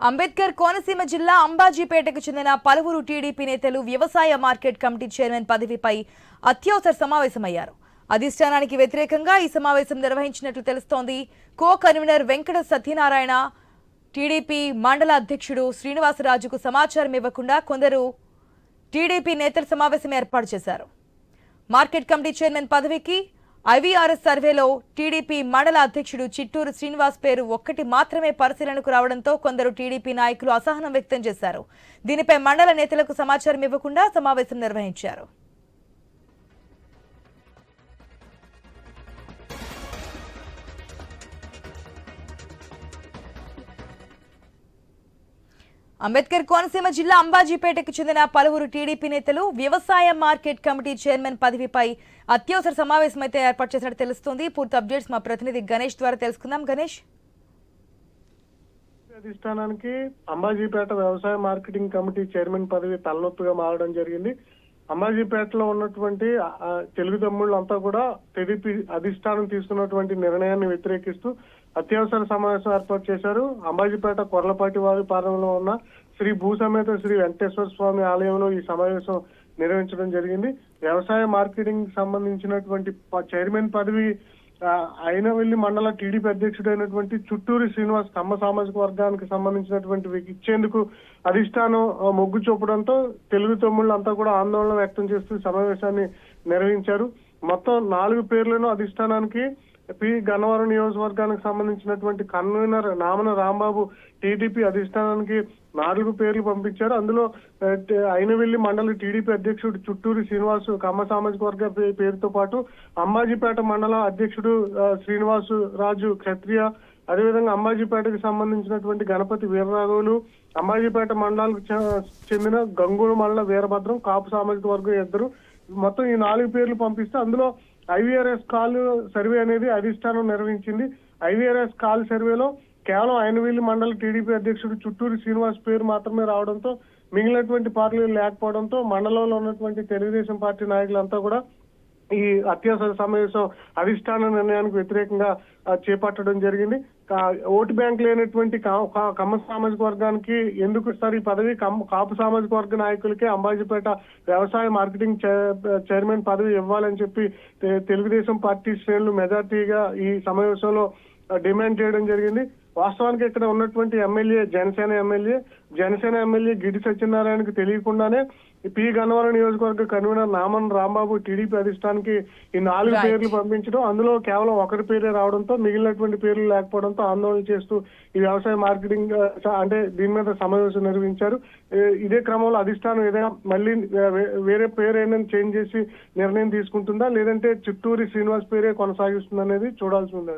అంబేద్కర్ కోనసీమ జిల్లా అంబాజీపేటకు చెందిన పలువురు టీడీపీ నేతలు వ్యవసాయ మార్కెట్ కమిటీ చైర్మన్ పదవిపై అత్యవసర సమావేశమయ్యారు. అధిష్టానానికి వ్యతిరేకంగా ఈ సమావేశం నిర్వహించినట్లు తెలుస్తోంది. Co convener Venkata Satyanarayana TDP మండల అధ్యక్షుడు శ్రీనివాసరాజుకు సమాచారం ఇవ్వకుండా కొందరు టీడీపీ నేతలు సమావేశం ఏర్పాటు చేశారు. మార్కెట్ కమిటీ చైర్మన్ పదవికి ఐవీఆర్ఎస్ సర్వేలో టీడీపీ మండల అధ్యక్షుడు చిట్టూరు శ్రీనివాస్ పేరు ఒక్కటి మాత్రమే పరిశీలనకు రావడంతో కొందరు టీడీపీ నాయకులు అసహనం వ్యక్తం చేశారు. దీనిపై మండల నేతలకు సమాచారం ఇవ్వకుండా సమావేశం నిర్వహించారు. అంబేద్కర్ కోనసీమ జిల్లా అంబాజీపేటకు చెందిన పలువురు టీడీపీ నేతలు వ్యవసాయ మార్కెట్ కమిటీ చైర్మన్ పదవిపై అత్యవసర సమావేశం అయితే ఏర్పాటు చేసినట్టు తెలుస్తుంది. పూర్తి అప్డేట్స్ మా ప్రతినిధి గణేష్ ద్వారా తెలుసుకుందాం. గణేష్. అధిష్టానానికి అంబాజీపేట వ్యవసాయ మార్కెటింగ్ కమిటీ చైర్మన్ పదవి తలనొప్పిగా మారడం జరిగింది. అంబాజీపేటలో ఉన్నటువంటి తెలుగు తమ్ముళ్ళు అంతా కూడా టీడీపీ అధిష్టానం తీసుకున్నటువంటి నిర్ణయాన్ని వ్యతిరేకిస్తూ అత్యవసర సమావేశం ఏర్పాటు చేశారు. అంబాజీపేట కొర్లపాటి వారి పాలనలో ఉన్న శ్రీ భూసమేత శ్రీ వెంకటేశ్వర స్వామి ఆలయంలో ఈ సమావేశం నిర్వహించడం జరిగింది. వ్యవసాయ మార్కెటింగ్ సంబంధించినటువంటి చైర్మన్ పదవి ఆయన వెళ్ళి మండల టీడీపీ అధ్యక్షుడైనటువంటి చుట్టూరి శ్రీనివాస్ తమ సామాజిక వర్గానికి సంబంధించినటువంటి ఇచ్చేందుకు అధిష్టానం మొగ్గు చూపడంతో తెలుగు తమ్ముళ్ళు అంతా కూడా ఆందోళన వ్యక్తం చేస్తూ సమావేశాన్ని నిర్వహించారు. మొత్తం నాలుగు పేర్లను అధిష్టానానికి పి గన్నవరం నియోజకవర్గానికి సంబంధించినటువంటి కన్వీనర్ నామన రాంబాబు టీడీపీ అధిష్టానానికి నాలుగు పేర్లు పంపించారు. అందులో ఆ, ట- అయినవెల్లి మండలి టీడీపీ అధ్యక్షుడు చుట్టూరి శ్రీనివాసు కమ్మ సామాజిక వర్గ పేరుతో పాటు అంబాజీపేట మండల అధ్యక్షుడు శ్రీనివాసు రాజు క్షత్రియ అదేవిధంగా అంబాజీపేటకు సంబంధించినటువంటి గణపతి వీరరాఘవులు అంబాజీపేట మండలాలకు చెందిన గంగూరు మండల వీరభద్రం కాపు సామాజిక వర్గం ఇద్దరు. మొత్తం ఈ నాలుగు పేర్లు పంపిస్తే అందులో ఐవీఆర్ఎస్ కాల్ సర్వే అనేది అధిష్టానం నిర్వహించింది. ఐవీఆర్ఎస్ కాల్ సర్వేలో కేవలం ఐనవీల్లి మండల టీడీపీ అధ్యక్షుడు చుట్టూరు శ్రీనివాస్ పేరు మాత్రమే రావడంతో మిగిలినటువంటి పార్టీలు లేకపోవడంతో మండలంలో ఉన్నటువంటి తెలుగుదేశం పార్టీ నాయకులంతా కూడా ఈ అత్యవసర సమావేశం అధిష్టాన నిర్ణయానికి వ్యతిరేకంగా చేపట్టడం జరిగింది. ఓటు బ్యాంక్ లేనటువంటి కా- కమ్మ సామాజిక వర్గానికి ఎందుకు ఇస్తారు ఈ పదవి? కాపు సామాజిక వర్గ నాయకులకే అంబాజీపేట వ్యవసాయ మార్కెటింగ్ చై- చైర్మన్ పదవి ఇవ్వాలని చెప్పి తెలుగుదేశం పార్టీ శ్రేణులు మెజార్టీగా ఈ సమావేశంలో డిమాండ్ చేయడం జరిగింది. వాస్తవానికి ఇక్కడ ఉన్నటువంటి MLA Janasena MLA Janasena MLA Giddi సత్యనారాయణకు తెలియకుండానే పి గన్నవరం నియోజకవర్గ కన్వీనర్ నామన్ రాంబాబు టీడీపీ అధిష్టానికి ఈ నాలుగు. పేర్లు పంపించడం అందులో కేవలం ఒకరి పేరే రావడంతో మిగిలినటువంటి పేర్లు లేకపోవడంతో ఆందోళన చేస్తూ ఈ వ్యవసాయ మార్కెటింగ్ అంటే దీని మీద సమావేశం నిర్వహించారు. ఇదే క్రమంలో అధిష్టానం ఏదైనా మళ్ళీ వేరే పేరు ఏదైనా చేంజ్ చేసి నిర్ణయం తీసుకుంటుందా? లేదంటే చిత్తూరి శ్రీనివాస్ పేరే కొనసాగిస్తుందా అనేది చూడాల్సి ఉంది.